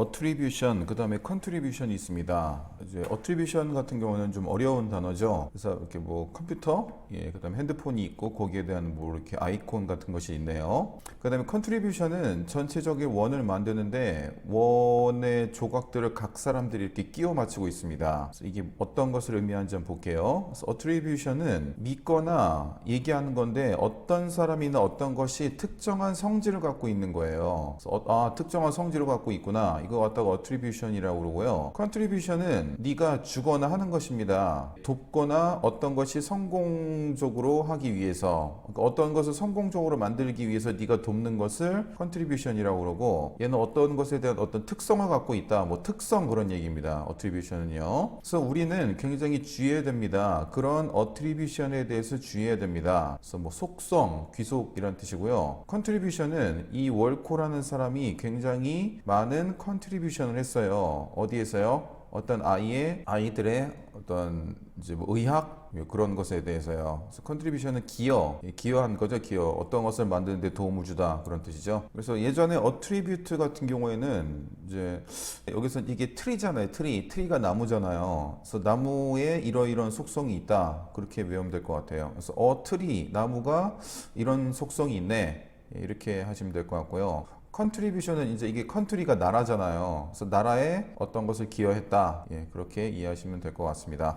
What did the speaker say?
어트리뷰션 그다음에 컨트리뷰션이 있습니다. 이제 어트리뷰션 같은 경우는 좀 어려운 단어죠. 그래서 이렇게 뭐 컴퓨터, 예, 그다음에 핸드폰이 있고 거기에 대한 뭐 이렇게 아이콘 같은 것이 있네요. 그다음에 컨트리뷰션은 전체적인 원을 만드는데 원의 조각들을 각 사람들이 이렇게 끼워 맞추고 있습니다. 이게 어떤 것을 의미하는지 한번 볼게요. 어트리뷰션은 믿거나 얘기하는 건데 어떤 사람이나 어떤 것이 특정한 성질을 갖고 있는 거예요. 어, 아 특정한 성질을 갖고 있구나. 이거 갖다가 어트리뷰션이라고 그러고요. 컨트리뷰션은 네가 주거나 하는 것입니다. 돕거나 어떤 것이 성공적으로 하기 위해서 그러니까 어떤 것을 성공적으로 만들기 위해서 네가 돕는 것을 컨트리뷰션이라고 그러고 얘는 어떤 것에 대한 어떤 특성을 갖고 있다. 뭐 특성 그런 얘기입니다. 어트리뷰션은요. 그래서 우리는 굉장히 주의해야 됩니다. 그런 어트리뷰션에 대해서 주의해야 됩니다. 그래서 뭐 속성, 귀속 이런 뜻이고요. 컨트리뷰션은 이 월코라는 사람이 굉장히 많은 컨 트리뷰션을 했어요. 어디에서요? 어떤 아이의 아이들의 어떤 이제 뭐 의학 그런 것에 대해서요. 그래서 컨트리뷰션은 기여, 예, 기여한 거죠. 기여. 어떤 것을 만드는데 도움을 주다 그런 뜻이죠. 그래서 예전에 어트리뷰트 같은 경우에는 이제 여기서 이게 트리잖아요. 트리, 트리가 나무잖아요. 그래서 나무에 이러이러한 속성이 있다 그렇게 외우면 될 것 같아요. 그래서 어 트리 나무가 이런 속성이 있네 예, 이렇게 하시면 될 것 같고요. 컨트리뷰션은 이제 이게 컨트리가 나라잖아요. 그래서 나라에 어떤 것을 기여했다. 예, 그렇게 이해하시면 될 것 같습니다.